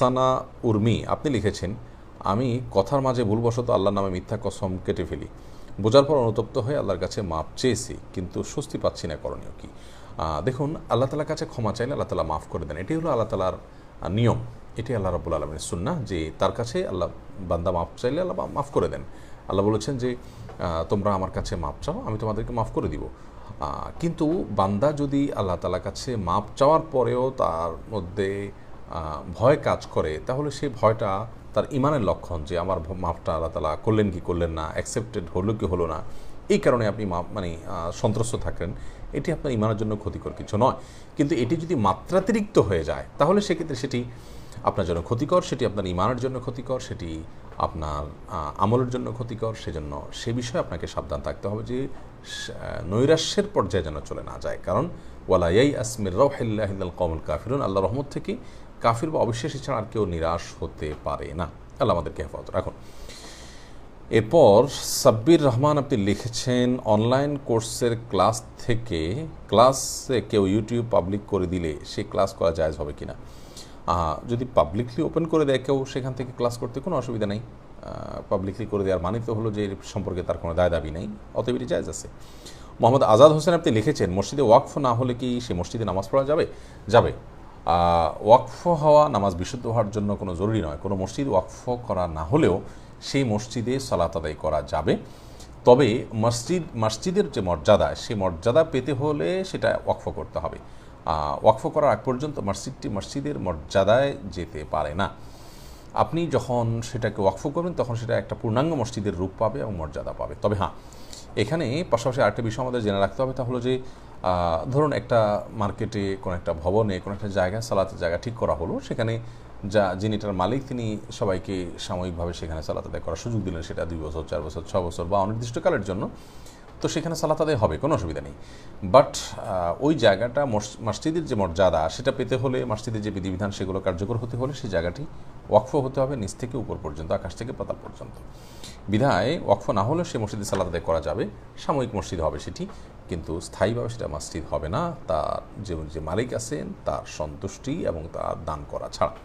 সানা উর্মি, আপনি লিখেছেন, আমি কথার মাঝে ভুলবশত আল্লাহর নামে মিথ্যা কসম কেটে ফেলি। বোঝার পর অনুতপ্ত হয়ে আল্লাহর কাছে মাপ চেয়েছি, কিন্তু স্বস্তি পাচ্ছি না করণীয় কি? দেখুন, আল্লাহ তালার কাছে ক্ষমা চাইলে আল্লাহ তালা মাফ করে দেন। এটি হলো আল্লাহ তালার নিয়ম। এটি আল্লাহ রাবুল আলমের সুন্না যে তার কাছে আল্লাহ বান্দা মাফ চাইলে আল্লাহ মাফ করে দেন। আল্লাহ বলেছেন যে তোমরা আমার কাছে মাপ চাও, আমি তোমাদেরকে মাফ করে দিব। কিন্তু বান্দা যদি আল্লাহ তালার কাছে মাপ চাওয়ার পরেও তার মধ্যে ভয় কাজ করে, তাহলে সেই ভয়টা তার ইমানের লক্ষণ যে আমার মাপটা আল্লাহ তালা করলেন কি করলেন না অ্যাকসেপ্টেড হলো কি হলো না, এই কারণে আপনি মানে সন্ত্রস্ত থাকেন, এটি আপনার ইমানের জন্য ক্ষতিকর কিছু নয়। কিন্তু এটি যদি মাত্রাতিরিক্ত হয়ে যায়, তাহলে সেক্ষেত্রে সেটি আপনার জন্য ক্ষতিকর, সেটি আপনার ইমানের জন্য ক্ষতিকর, সেটি আপনার আমলের জন্য ক্ষতিকর, সেজন্য সে বিষয়ে আপনাকে সাবধান থাকতে হবে যে নৈরাশ্যের পর্যায়ে যেন চলে না যায়। কারণ, ওয়ালাইয়াই আসমির রহিল্লাহিল কমল কাফিরুন আল্লাহ রহমত থেকে কাফির বা অবিশ্বাসী ছাড়া আর কেউ নিরাশ হতে পারে না। আল্লাহ আমাদেরকে হেফাজত রাখুন। এরপর সাব্বির রহমান আপনি লিখেছেন অনলাইন কোর্সের ক্লাস থেকে ক্লাসে কেউ ইউটিউব পাবলিক করে দিলে সে ক্লাস করা জায়জ হবে কিনা? আহ, যদি পাবলিকলি ওপেন করে দেয় কেউ সেখান থেকে ক্লাস করতে কোনো অসুবিধা নেই। পাবলিকলি করে দেওয়ার মানে তো হলো যে সম্পর্কে তার কোনো দায় দাবি নেই অতএব এটি জায়জ আছে। মোহাম্মদ আজাদ হোসেন আপনি লিখেছেন মসজিদে ওয়াকফ না হলে কি সে মসজিদে নামাজ পড়া যাবে? যাবে। ওয়াকফ হওয়া, নামাজ বিশুদ্ধ হওয়ার জন্য কোনো জরুরি নয়। কোনো মসজিদ ওয়াকফ করা না হলেও সেই মসজিদে সালাত আদায় করা যাবে। তবে মসজিদ, মসজিদের যে মর্যাদা, সেই মর্যাদা পেতে হলে সেটা ওয়াকফ করতে হবে। ওয়াকফ করার আগ পর্যন্ত মসজিদটি মসজিদের মর্যাদায় যেতে পারে না। আপনি যখন সেটাকে ওয়াকফ করবেন, তখন সেটা একটা পূর্ণাঙ্গ মসজিদের রূপ পাবে এবং মর্যাদা পাবে। তবে হ্যাঁ এখানে পাশাপাশি আরেকটা বিষয় আমাদের জেনে রাখতে হবে, তা হলো যে ধরুন একটা মার্কেটে কোনো একটা ভবনে, কোনো একটা জায়গায়, সালাতের জায়গা ঠিক করা হলো, সেখানে যা যিনি এটার মালিক, তিনি সবাইকে সাময়িকভাবে সেখানে সালাত আদায় করার সুযোগ দিলেন সেটা দুই বছর, চার বছর, ছ বছর বা অনির্দিষ্টকালের জন্য। তো সেখানে সালাত আদায় হবে, কোনো অসুবিধা নেই। বাট ওই জায়গাটা মস- মসজিদের যে মর্যাদা, সেটা পেতে হলে, মসজিদের যে বিধিবিধান, সেগুলো কার্যকর হতে হলে সেই জায়গাটি ওয়াকফ হতে হবে নিচ থেকে উপর পর্যন্ত, আকাশ থেকে পাতাল পর্যন্ত। বিধায় ওয়াকফ না হলে সে মসজিদে সালাত আদায় করা যাবে, সাময়িক মসজিদ হবে সেটি। কিন্তু স্থায়ীভাবে সেটা মসজিদ হবে না। তার যে মালিক আছেন, তার সন্তুষ্টি এবং তার দান করা ছাড়া।